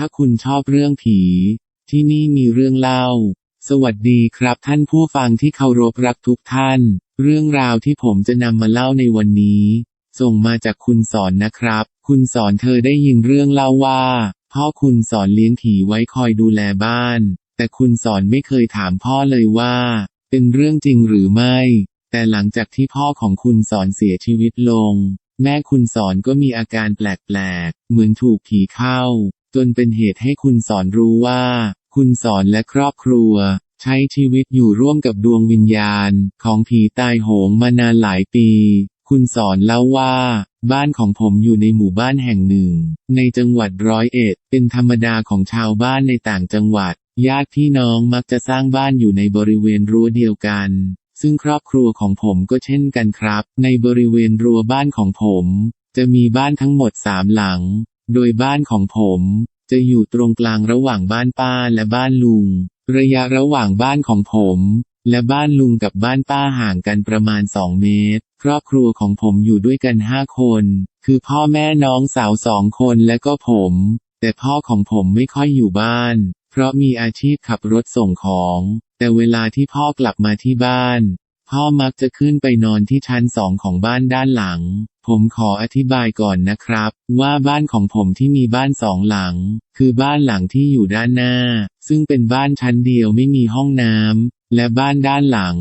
ถ้าคุณชอบเรื่องผี ที่นี่มีเรื่องเล่า สวัสดีครับท่านผู้ฟังที่เคารพรักทุกท่าน เรื่องราวที่ผมจะนำมาเล่าในวันนี้ ส่งมาจากคุณสอนนะครับ คุณสอนเธอได้ยินเรื่องเล่าว่า พ่อคุณสอนเลี้ยงผีไว้คอยดูแลบ้าน แต่คุณสอนไม่เคยถามพ่อเลยว่า เป็นเรื่องจริงหรือไม่ แต่หลังจากที่พ่อของคุณสอนเสียชีวิตลงแม่คุณสอนก็มีอาการแปลกๆ เหมือนถูกผีเข้า จนเป็นเหตุให้คุณสอนรู้ว่า คุณสอนและครอบครัว ใช้ชีวิตอยู่ร่วมกับดวงวิญญาณ ของผีตายโหงมานานหลายปี คุณสอนเล่าว่า บ้านของผมอยู่ในหมู่บ้านแห่งหนึ่ง ในจังหวัดร้อยเอ็ด เป็นธรรมดาของชาวบ้านในต่างจังหวัด ญาติพี่น้องมักจะสร้างบ้านอยู่ในบริเวณรั้วเดียวกันซึ่งครอบครัวของผมก็เช่นกันครับ ในบริเวณรั้วบ้านของผม จะมีบ้านทั้งหมดสามหลัง โดยบ้านของผมจะอยู่ตรงกลางระหว่างบ้านป้าและบ้านลุง ระยะระหว่างบ้านของผม และบ้านลุงกับบ้านป้าห่างกันประมาณ 2 เมตร ครอบครัวของผมอยู่ด้วยกัน 5 คน คือพ่อแม่น้องสาวสองคนและก็ผม แต่พ่อของผมไม่ค่อยอยู่บ้าน เพราะมีอาชีพขับรถส่งของ แต่เวลาที่พ่อกลับมาที่บ้าน พ่อมักจะขึ้นไปนอนที่ชั้นสองของบ้านด้านหลัง ผมขออธิบายก่อนนะครับ ว่าบ้านของผมที่มีบ้านสองหลัง คือบ้านหลังที่อยู่ด้านหน้า ซึ่งเป็นบ้านชั้นเดียวไม่มีห้องน้ำและบ้านด้านหลัง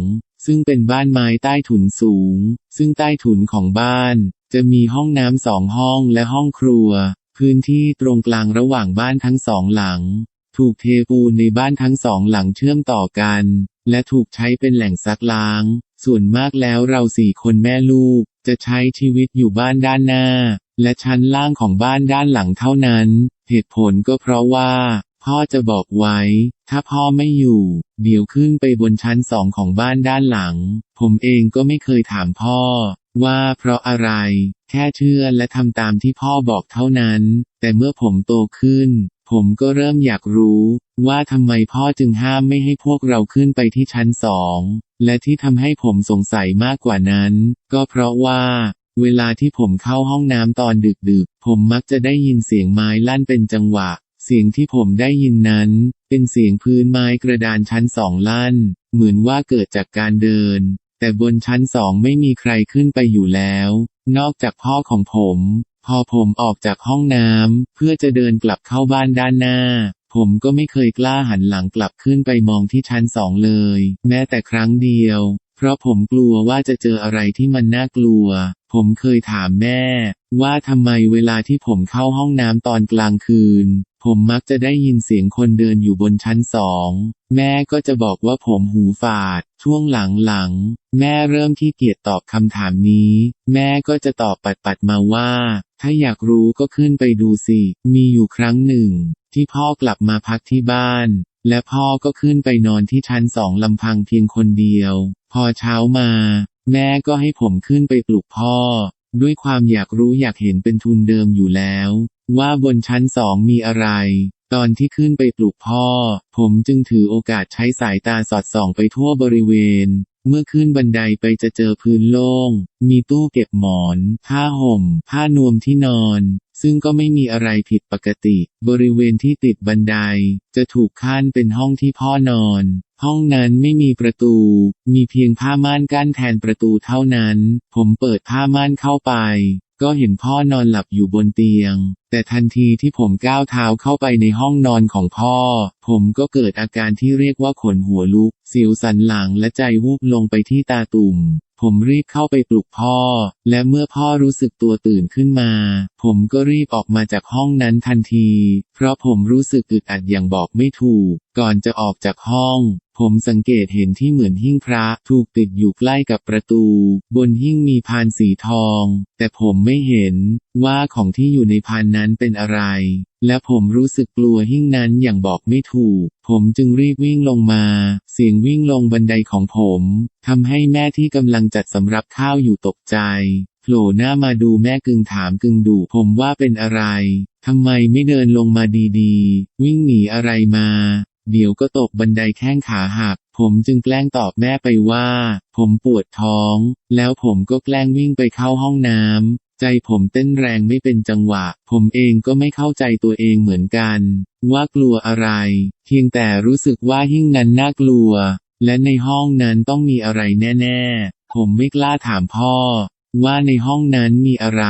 ซึ่งเป็นบ้านไม้ใต้ถุนสูง ซึ่งใต้ถุนของบ้าน จะมีห้องน้ำสองห้องและห้องครัว พื้นที่ตรงกลางระหว่างบ้านทั้งสองหลัง ถูกเทปูนในบ้านทั้งสองหลังเชื่อมต่อกัน และถูกใช้เป็นแหล่งซักล้าง ส่วนมากแล้วเราสี่คนแม่ลูก จะใช้ชีวิตอยู่บ้านด้านหน้า และชั้นล่างของบ้านด้านหลังเท่านั้น เหตุผลก็เพราะว่า พ่อจะบอกไว้ ถ้าพ่อไม่อยู่ เดี๋ยวขึ้นไปบนชั้นสองของบ้านด้านหลัง ผมเองก็ไม่เคยถามพ่อ ว่าเพราะอะไร แค่เชื่อและทำตามที่พ่อบอกเท่านั้น แต่เมื่อผมโตขึ้น ผมก็เริ่มอยากรู้ ว่าทำไมพ่อจึงห้ามไม่ให้พวกเราขึ้นไปที่ชั้นสอง และที่ทำให้ผมสงสัยมากกว่านั้น ก็เพราะว่า เวลาที่ผมเข้าห้องน้ำตอนดึกๆ ผมมักจะได้ยินเสียงไม้ลั่นเป็นจังหวะ เสียงที่ผมได้ยินนั้น เป็นเสียงพื้นไม้กระดานชั้นสองลั่น เหมือนว่าเกิดจากการเดิน แต่บนชั้นสองไม่มีใครขึ้นไปอยู่แล้ว นอกจากพ่อของผม พอผมออกจากห้องน้ำเพื่อจะเดินกลับเข้าบ้านด้านหน้า ผมก็ไม่เคยกล้าหันหลังกลับขึ้นไปมองที่ชั้นสองเลย แม้แต่ครั้งเดียว เพราะผมกลัวว่าจะเจออะไรที่มันน่ากลัว ผมเคยถามแม่ ว่าทำไมเวลาที่ผมเข้าห้องน้ำตอนกลางคืน ผมมักจะได้ยินเสียงคนเดินอยู่บนชั้นสอง แม่ก็จะบอกว่าผมหูฝาด ช่วงหลังๆ แม่เริ่มที่เกียจตอบคำถามนี้ แม่ก็จะตอบปัดๆมาว่าถ้าอยากรู้ก็ขึ้นไปดูสิ มีอยู่ครั้งหนึ่ง ที่พ่อกลับมาพักที่บ้าน และพ่อก็ขึ้นไปนอนที่ชั้นสองลำพังเพียงคนเดียว พอเช้ามา แม่ก็ให้ผมขึ้นไปปลุกพ่อ ด้วยความอยากรู้อยากเห็นเป็นทุนเดิมอยู่แล้ว ว่าบนชั้นสองมีอะไร ตอนที่ขึ้นไปปลุกพ่อ ผมจึงถือโอกาสใช้สายตาสอดส่องไปทั่วบริเวณเมื่อขึ้นบันไดไปจะเจอพื้นโล่ง มีตู้เก็บหมอน ผ้าห่ม ผ้านวมที่นอน ซึ่งก็ไม่มีอะไรผิดปกติ บริเวณที่ติดบันได จะถูกขั้นเป็นห้องที่พ่อนอน ห้องนั้นไม่มีประตู มีเพียงผ้าม่านกั้นแทนประตูเท่านั้น ผมเปิดผ้าม่านเข้าไป ก็เห็นพ่อนอนหลับอยู่บนเตียง แต่ทันทีที่ผมก้าวเท้าเข้าไปในห้องนอนของพ่อ ผมก็เกิดอาการที่เรียกว่าขนหัวลุกสิวสันหลังและใจวูบลงไปที่ตาตุ่ม ผมรีบเข้าไปปลุกพ่อ และเมื่อพ่อรู้สึกตัวตื่นขึ้นมา ผมก็รีบออกมาจากห้องนั้นทันที เพราะผมรู้สึกอึดอัดอย่างบอกไม่ถูก ก่อนจะออกจากห้อง ผมสังเกตเห็นที่เหมือนหิ้งพระถูกติดอยู่ใกล้กับประตู บนหิ้งมีพานสีทอง แต่ผมไม่เห็นว่าของที่อยู่ในพานนั้นเป็นอะไร และผมรู้สึกกลัวหิ้งนั้นอย่างบอกไม่ถูก ผมจึงรีบวิ่งลงมา เสียงวิ่งลงบันไดของผมทำให้แม่ที่กำลังจัดสำรับข้าวอยู่ตกใจโผล่หน้ามาดูแม่กึ่งถามกึ่งดุผมว่าเป็นอะไรทำไมไม่เดินลงมาดีๆ วิ่งหนีอะไรมา เดี๋ยวก็ตกบันไดแข้งขาหัก ผมจึงแกล้งตอบแม่ไปว่า ผมปวดท้อง แล้วผมก็แกล้งวิ่งไปเข้าห้องน้ำ ใจผมเต้นแรงไม่เป็นจังหวะ ผมเองก็ไม่เข้าใจตัวเองเหมือนกัน ว่ากลัวอะไร เพียงแต่รู้สึกว่าหิ้งนั้นน่ากลัว และในห้องนั้นต้องมีอะไรแน่ ๆ ผมไม่กล้าถามพ่อ ว่าในห้องนั้นมีอะไร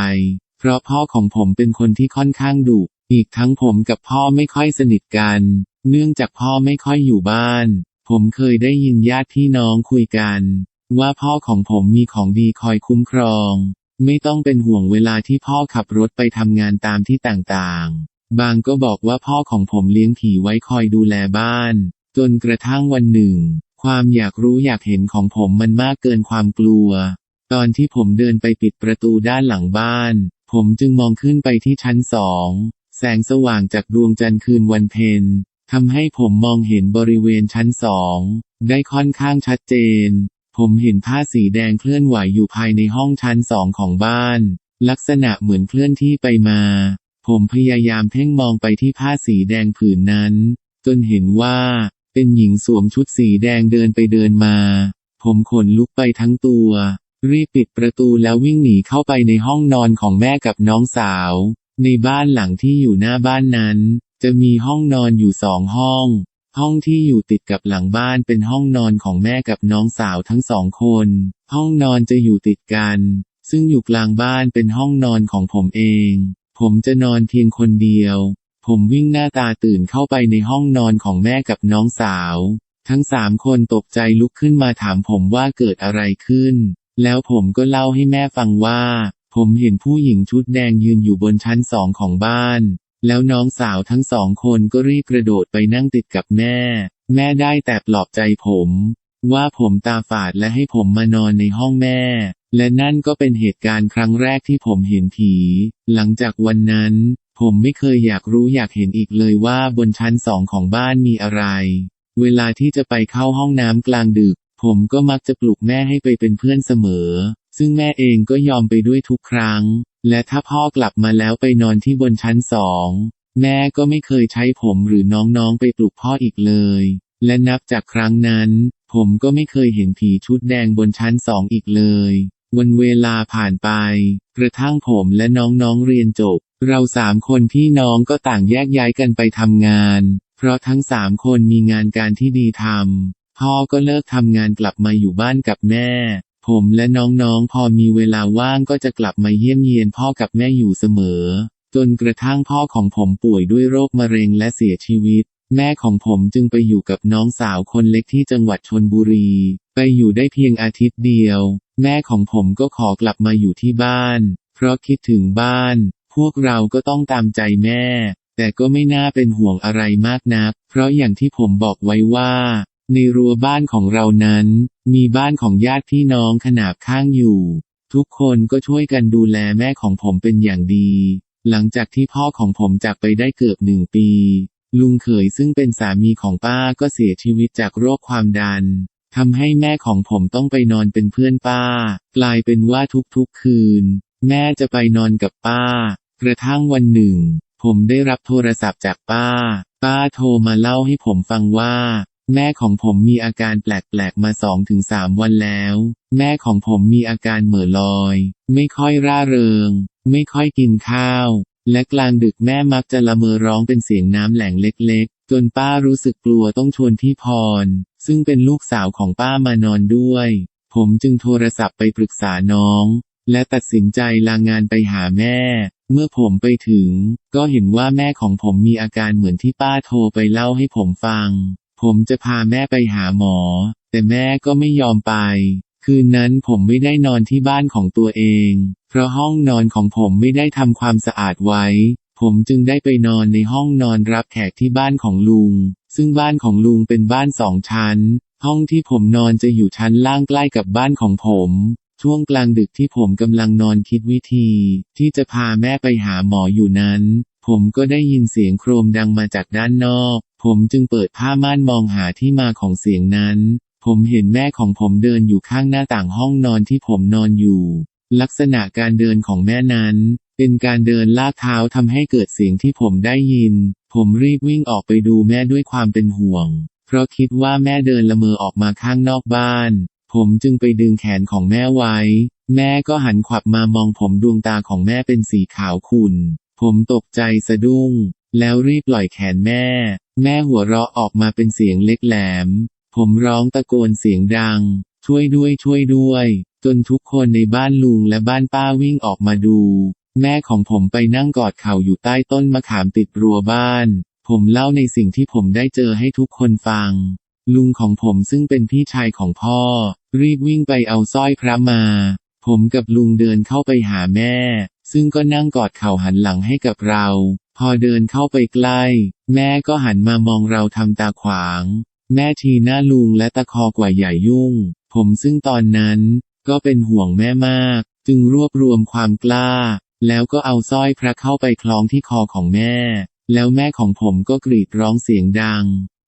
เพราะพ่อของผมเป็นคนที่ค่อนข้างดุอีกทั้งผมกับพ่อไม่ค่อยสนิทกัน เนื่องจากพ่อไม่ค่อยอยู่บ้าน ผมเคยได้ยินญาติพี่น้องคุยกัน ว่าพ่อของผมมีของดีคอยคุ้มครอง ไม่ต้องเป็นห่วงเวลาที่พ่อขับรถไปทำงานตามที่ต่างๆ บางก็บอกว่าพ่อของผมเลี้ยงผีไว้คอยดูแลบ้าน จนกระทั่งวันหนึ่ง ความอยากรู้อยากเห็นของผมมันมากเกินความกลัว ตอนที่ผมเดินไปปิดประตูด้านหลังบ้าน ผมจึงมองขึ้นไปที่ชั้นสอง แสงสว่างจากดวงจันทร์คืนวันเพ็ญทำให้ผมมองเห็นบริเวณชั้นสอง ได้ค่อนข้างชัดเจน ผมเห็นผ้าสีแดงเคลื่อนไหวอยู่ภายในห้องชั้นสองของบ้าน ลักษณะเหมือนเคลื่อนที่ไปมา ผมพยายามเพ่งมองไปที่ผ้าสีแดงผืนนั้น จนเห็นว่า เป็นหญิงสวมชุดสีแดงเดินไปเดินมา ผมขนลุกไปทั้งตัว รีบปิดประตูแล้ววิ่งหนีเข้าไปในห้องนอนของแม่กับน้องสาว ในบ้านหลังที่อยู่หน้าบ้านนั้น จะมีห้องนอนอยู่สองห้อง ห้องที่อยู่ติดกับหลังบ้านเป็นห้องนอนของแม่กับน้องสาวทั้งสองคน ห้องนอนจะอยู่ติดกัน ซึ่งอยู่กลางบ้านเป็นห้องนอนของผมเอง ผมจะนอนเพียงคนเดียว ผมวิ่งหน้าตาตื่นเข้าไปในห้องนอนของแม่กับน้องสาว ทั้งสามคนตกใจลุกขึ้นมาถามผมว่าเกิดอะไรขึ้น แล้วผมก็เล่าให้แม่ฟังว่า ผมเห็นผู้หญิงชุดแดงยืนอยู่บนชั้นสองของบ้าน แล้วน้องสาวทั้งสองคนก็รีบกระโดดไปนั่งติดกับแม่ แม่ได้แต่ปลอบใจผม ว่าผมตาฝาดและให้ผมมานอนในห้องแม่ และนั่นก็เป็นเหตุการณ์ครั้งแรกที่ผมเห็นผี หลังจากวันนั้น ผมไม่เคยอยากรู้อยากเห็นอีกเลยว่าบนชั้นสองของบ้านมีอะไร เวลาที่จะไปเข้าห้องน้ำกลางดึก ผมก็มักจะปลุกแม่ให้ไปเป็นเพื่อนเสมอ ซึ่งแม่เองก็ยอมไปด้วยทุกครั้ง และถ้าพ่อกลับมาแล้วไปนอนที่บนชั้นสอง แม่ก็ไม่เคยใช้ผมหรือน้องๆไปปลุกพ่ออีกเลย และนับจากครั้งนั้น ผมก็ไม่เคยเห็นผีชุดแดงบนชั้นสองอีกเลย วันเวลาผ่านไป กระทั่งผมและน้องๆเรียนจบ เราสามคนพี่น้องก็ต่างแยกย้ายกันไปทำงาน เพราะทั้งสามคนมีงานการที่ดีทำพ่อก็เลิกทำงานกลับมาอยู่บ้านกับแม่ ผมและน้องๆ พอมีเวลาว่างก็จะกลับมาเยี่ยมเยียนพ่อกับแม่อยู่เสมอ จนกระทั่งพ่อของผมป่วยด้วยโรคมะเร็งและเสียชีวิต แม่ของผมจึงไปอยู่กับน้องสาวคนเล็กที่จังหวัดชนบุรี ไปอยู่ได้เพียงอาทิตย์เดียว แม่ของผมก็ขอกลับมาอยู่ที่บ้าน เพราะคิดถึงบ้าน พวกเราก็ต้องตามใจแม่แต่ก็ไม่น่าเป็นห่วงอะไรมากนัก เพราะอย่างที่ผมบอกไว้ว่า ในรั้วบ้านของเรานั้น มีบ้านของญาติพี่น้องขนาบข้างอยู่ ทุกคนก็ช่วยกันดูแลแม่ของผมเป็นอย่างดี หลังจากที่พ่อของผมจากไปได้เกือบหนึ่งปี ลุงเขยซึ่งเป็นสามีของป้าก็เสียชีวิตจากโรคความดันทำให้แม่ของผมต้องไปนอนเป็นเพื่อนป้า กลายเป็นว่าทุกๆคืน แม่จะไปนอนกับป้า กระทั่งวันหนึ่ง ผมได้รับโทรศัพท์จากป้า ป้าโทรมาเล่าให้ผมฟังว่า แม่ของผมมีอาการแปลกๆมาสองถึงสามวันแล้ว แม่ของผมมีอาการเหม่อลอย ไม่ค่อยร่าเริง ไม่ค่อยกินข้าว และกลางดึกแม่มักจะละเมอร้องเป็นเสียงน้ำแหลงเล็กๆ จนป้ารู้สึกกลัวต้องชวนพี่พร ซึ่งเป็นลูกสาวของป้ามานอนด้วย ผมจึงโทรศัพท์ไปปรึกษาน้อง และตัดสินใจลางานไปหาแม่ เมื่อผมไปถึง ก็เห็นว่าแม่ของผมมีอาการเหมือนที่ป้าโทรไปเล่าให้ผมฟัง ผมจะพาแม่ไปหาหมอ แต่แม่ก็ไม่ยอมไป คืนนั้นผมไม่ได้นอนที่บ้านของตัวเอง เพราะห้องนอนของผมไม่ได้ทำความสะอาดไว้ ผมจึงได้ไปนอนในห้องนอนรับแขกที่บ้านของลุง ซึ่งบ้านของลุงเป็นบ้านสองชั้น ห้องที่ผมนอนจะอยู่ชั้นล่างใกล้กับบ้านของผมช่วงกลางดึกที่ผมกำลังนอนคิดวิธี ที่จะพาแม่ไปหาหมออยู่นั้น ผมก็ได้ยินเสียงโครมดังมาจากด้านนอก ผมจึงเปิดผ้าม่านมองหาที่มาของเสียงนั้น ผมเห็นแม่ของผมเดินอยู่ข้างหน้าต่างห้องนอนที่ผมนอนอยู่ ลักษณะการเดินของแม่นั้น เป็นการเดินลากเท้าทำให้เกิดเสียงที่ผมได้ยิน ผมรีบวิ่งออกไปดูแม่ด้วยความเป็นห่วง เพราะคิดว่าแม่เดินละเมอออกมาข้างนอกบ้าน ผมจึงไปดึงแขนของแม่ไว้ แม่ก็หันขวับมามองผมดวงตาของแม่เป็นสีขาวขุ่นผมตกใจสะดุ้ง แล้วรีบปล่อยแขนแม่ แม่หัวเราะออกมาเป็นเสียงเล็กแหลม ผมร้องตะโกนเสียงดัง ช่วยด้วยช่วยด้วย จนทุกคนในบ้านลุงและบ้านป้าวิ่งออกมาดู แม่ของผมไปนั่งกอดเข่าอยู่ใต้ต้นมะขามติดรั้วบ้าน ผมเล่าในสิ่งที่ผมได้เจอให้ทุกคนฟัง ลุงของผมซึ่งเป็นพี่ชายของพ่อ รีบวิ่งไปเอาสร้อยพระมา ผมกับลุงเดินเข้าไปหาแม่ ซึ่งก็นั่งกอดเข่าหันหลังให้กับเรา พอเดินเข้าไปใกล้ แม่ก็หันมามองเราทำตาขวาง แม่ทีหน้าลุงและตะคอกว่าใหญ่ยุ่ง ผมซึ่งตอนนั้นก็เป็นห่วงแม่มาก จึงรวบรวมความกล้า แล้วก็เอาสร้อยพระเข้าไปคล้องที่คอของแม่ แล้วแม่ของผมก็กรีดร้องเสียงดัง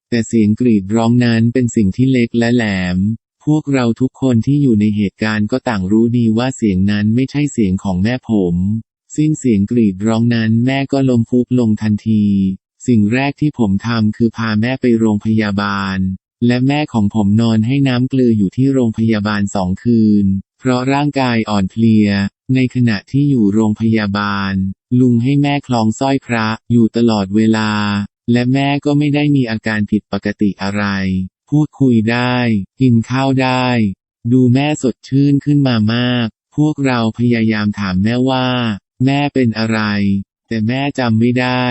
แต่เสียงกรีดร้องนั้นเป็นสิ่งที่เล็กและแหลม พวกเราทุกคนที่อยู่ในเหตุการณ์ก็ต่างรู้ดีว่าเสียงนั้นไม่ใช่เสียงของแม่ผม สิ้นเสียงกรีดร้องนั้นแม่ก็ลมฟุบลงทันที สิ่งแรกที่ผมทำคือพาแม่ไปโรงพยาบาล และแม่ของผมนอนให้น้ำเกลืออยู่ที่โรงพยาบาลสองคืน เพราะร่างกายอ่อนเพลีย ในขณะที่อยู่โรงพยาบาล ลุงให้แม่คล้องสร้อยพระอยู่ตลอดเวลา และแม่ก็ไม่ได้มีอาการผิดปกติอะไร พูดคุยได้ กินข้าวได้ ดูแม่สดชื่นขึ้นมามาก พวกเราพยายามถามแม่ว่า แม่เป็นอะไร แต่แม่จำไม่ได้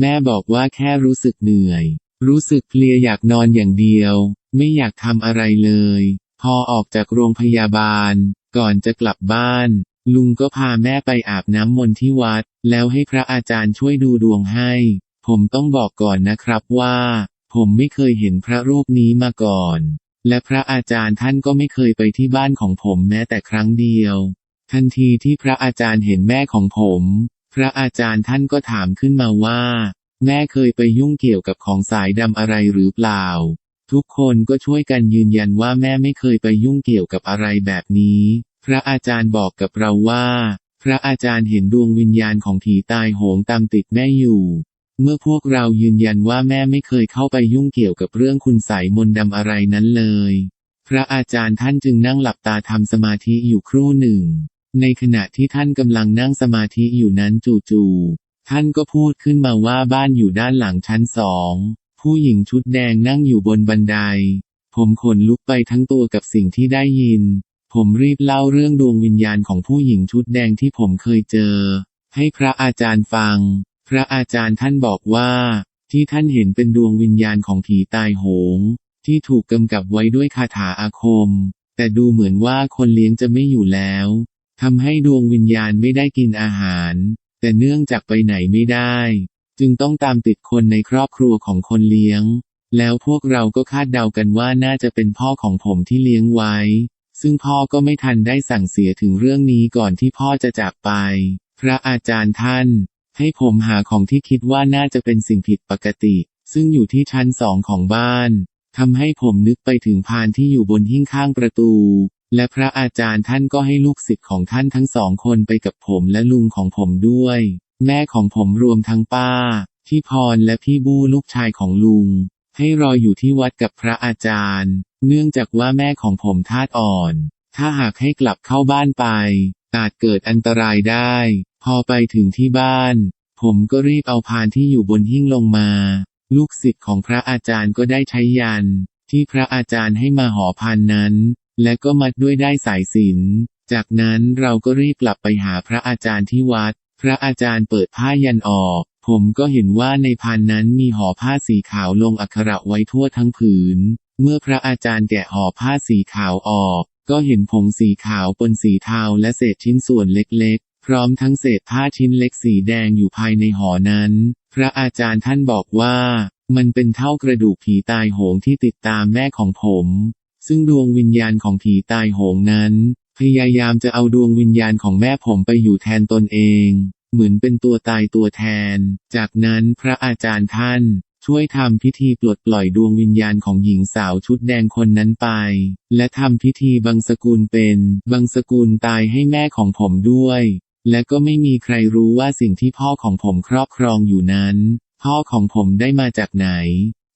แม่บอกว่าแค่รู้สึกเหนื่อย รู้สึกเพลียอยากนอนอย่างเดียว ไม่อยากทำอะไรเลย พอออกจากโรงพยาบาล ก่อนจะกลับบ้าน ลุงก็พาแม่ไปอาบน้ำมนต์ที่วัด แล้วให้พระอาจารย์ช่วยดูดวงให้ ผมต้องบอกก่อนนะครับว่า ผมไม่เคยเห็นพระรูปนี้มาก่อน และพระอาจารย์ท่านก็ไม่เคยไปที่บ้านของผมแม้แต่ครั้งเดียว ทันทีที่พระอาจารย์เห็นแม่ของผม พระอาจารย์ท่านก็ถามขึ้นมาว่า แม่เคยไปยุ่งเกี่ยวกับของสายดำอะไรหรือเปล่า ทุกคนก็ช่วยกันยืนยันว่าแม่ไม่เคยไปยุ่งเกี่ยวกับอะไรแบบนี้ พระอาจารย์บอกกับเราว่า พระอาจารย์เห็นดวงวิญญาณของผีตายโหงตามติดแม่อยู่ เมื่อพวกเรายืนยันว่าแม่ไม่เคยเข้าไปยุ่งเกี่ยวกับเรื่องคุณใสยมนดำอะไรนั้นเลย พระอาจารย์ท่านจึงนั่งหลับตาทำสมาธิอยู่ครู่หนึ่ง ในขณะที่ท่านกำลังนั่งสมาธิอยู่นั้นจู่ๆท่านก็พูดขึ้นมาว่าบ้านอยู่ด้านหลังชั้นสองผู้หญิงชุดแดงนั่งอยู่บนบันได ผมขนลุกไปทั้งตัวกับสิ่งที่ได้ยิน ผมรีบเล่าเรื่องดวงวิญญาณของผู้หญิงชุดแดงที่ผมเคยเจอ ให้พระอาจารย์ฟัง พระอาจารย์ท่านบอกว่า ที่ท่านเห็นเป็นดวงวิญญาณของผีตายโหง ที่ถูกกำกับไว้ด้วยคาถาอาคม แต่ดูเหมือนว่าคนเลี้ยงจะไม่อยู่แล้ว ทำให้ดวงวิญญาณไม่ได้กินอาหาร แต่เนื่องจากไปไหนไม่ได้ จึงต้องตามติดคนในครอบครัวของคนเลี้ยง แล้วพวกเราก็คาดเดากันว่าน่าจะเป็นพ่อของผมที่เลี้ยงไว้ ซึ่งพ่อก็ไม่ทันได้สั่งเสียถึงเรื่องนี้ก่อนที่พ่อจะจากไป พระอาจารย์ท่าน ให้ผมหาของที่คิดว่าน่าจะเป็นสิ่งผิดปกติ ซึ่งอยู่ที่ชั้นสองของบ้านทำให้ผมนึกไปถึงพานที่อยู่บนหิ้งข้างประตู และพระอาจารย์ท่านก็ให้ลูกศิษย์ของท่านทั้งสองคนไปกับผมและลุงของผมด้วย แม่ของผมรวมทั้งป้าพี่พรและพี่บู้ลูกชายของลุง ให้รออยู่ที่วัดกับพระอาจารย์ เนื่องจากว่าแม่ของผมธาตุอ่อน ถ้าหากให้กลับเข้าบ้านไป อาจเกิดอันตรายได้ พอไปถึงที่บ้าน ผมก็รีบเอาพานที่อยู่บนหิ้งลงมา ลูกศิษย์ของพระอาจารย์ก็ได้ใช้ยันที่พระอาจารย์ให้มาห่อพานนั้น และก็มัดด้วยได้สายสิญจนจากนั้นเราก็รีบกลับไปหาพระอาจารย์ที่วัด พระอาจารย์เปิดผ้ายันออก ผมก็เห็นว่าในพานนั้นมีห่อผ้าสีขาวลงอักขระไว้ทั่วทั้งผืน เมื่อพระอาจารย์แกะห่อผ้าสีขาวออก ก็เห็นผงสีขาวปนสีเทาและเศษชิ้นส่วนเล็กๆพร้อมทั้งเศษผ้าชิ้นเล็กสีแดงอยู่ภายในห่อนั้น พระอาจารย์ท่านบอกว่า มันเป็นเท่ากระดูกผีตายโหงที่ติดตามแม่ของผม ซึ่งดวงวิญญาณของผีตายโหงนั้น พยายามจะเอาดวงวิญญาณของแม่ผมไปอยู่แทนตนเอง เหมือนเป็นตัวตายตัวแทน จากนั้นพระอาจารย์ท่าน ช่วยทำพิธีปลดปล่อยดวงวิญญาณของหญิงสาวชุดแดงคนนั้นไป และทำพิธีบังสกุลเป็นบังสกุลตายให้แม่ของผมด้วย และก็ไม่มีใครรู้ว่าสิ่งที่พ่อของผมครอบครองอยู่นั้น พ่อของผมได้มาจากไหน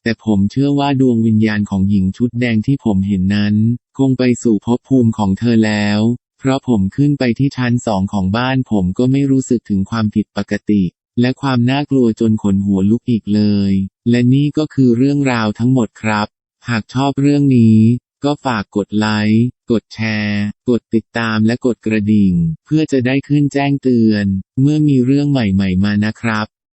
แต่ผมเชื่อว่าดวงวิญญาณของหญิงชุดแดงที่ผมเห็นนั้น คงไปสู่ภพภูมิของเธอแล้ว เพราะผมขึ้นไปที่ชั้นสองของบ้านผมก็ไม่รู้สึกถึงความผิดปกติ และความน่ากลัวจนขนหัวลุกอีกเลย และนี่ก็คือเรื่องราวทั้งหมดครับ หากชอบเรื่องนี้ ก็ฝากกดไลค์ กดแชร์ กดติดตามและกดกระดิ่ง เพื่อจะได้ขึ้นแจ้งเตือน เมื่อมีเรื่องใหม่ ๆ มานะครับ